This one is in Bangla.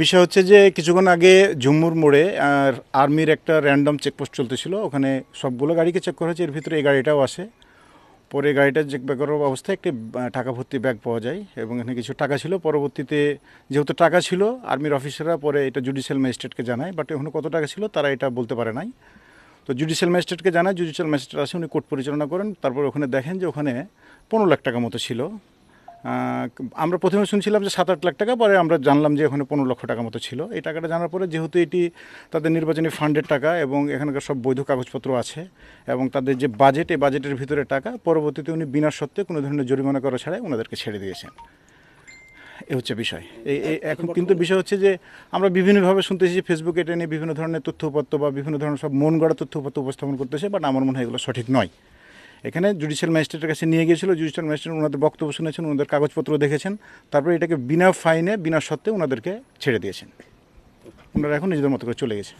বিষয় হচ্ছে যে কিছুক্ষণ আগে ঝুমুর মোড়ে, আর আর্মির একটা র্যান্ডম চেকপোস্ট চলতেছিল, ওখানে সবগুলো গাড়িকে চেক করা হয়েছে, এর ভিতরে এই গাড়িটাও আসে পরে গাড়িটা চেক ব্যাক করার অবস্থায় একটি টাকা ভর্তি ব্যাগ পাওয়া যায়, এবং এখানে কিছু টাকা ছিল। পরবর্তীতে যেহেতু টাকা ছিল, আর্মির অফিসাররা পরে এটা জুডিশিয়াল ম্যাজিস্ট্রেটকে জানায় বাট ওখানে কত টাকা ছিল তারা এটা বলতে পারে নাই। তো জুডিশিয়াল ম্যাজিস্ট্রেটকে জানায় জুডিশিয়াল ম্যাজিস্ট্রেট আসে উনি কোর্ট পরিচালনা করেন। তারপর ওখানে দেখেন যে ওখানে পনেরো লাখ টাকা মতো ছিল। আমরা প্রথমে শুনছিলাম যে সাত আট লাখ টাকা পরে আমরা জানলাম যে ওখানে পনেরো লক্ষ টাকা মতো ছিল। এই টাকাটা জানার পরে যেহেতু এটি তাদের নির্বাচনী ফান্ডের টাকা এবং এখানকার সব বৈধ কাগজপত্র আছে এবং তাদের যে বাজেট এই বাজেটের ভিতরে টাকা পরবর্তীতে উনি বিনা সত্ত্বে কোনো ধরনের জরিমানা করা ছাড়াই ওনাদেরকে ছেড়ে দিয়েছেন। এ হচ্ছে বিষয়। এই এখন কিন্তু বিষয় হচ্ছে যে আমরা বিভিন্নভাবে শুনতেছি যে ফেসবুকে এটা নিয়ে বিভিন্ন ধরনের তথ্য উপাত্ত বা বিভিন্ন ধরনের সব মন গড়া তথ্য উপাত্ত উপস্থাপন করতেছে বাট আমার মনে হয় এগুলো সঠিক নয়। এখানে জুডিশিয়াল ম্যাজিস্ট্রেটের কাছে নিয়ে গিয়েছিল জুডিশিয়াল ম্যাজিস্ট্রেট ওনাদের বক্তব্য শুনেছেন, ওনাদের কাগজপত্র দেখেছেন, তারপরে এটাকে বিনা ফাইনে বিনা সত্ত্বে ওনাদেরকে ছেড়ে দিয়েছেন। ওনারা এখন নিজেদের মতো করে চলে গেছে।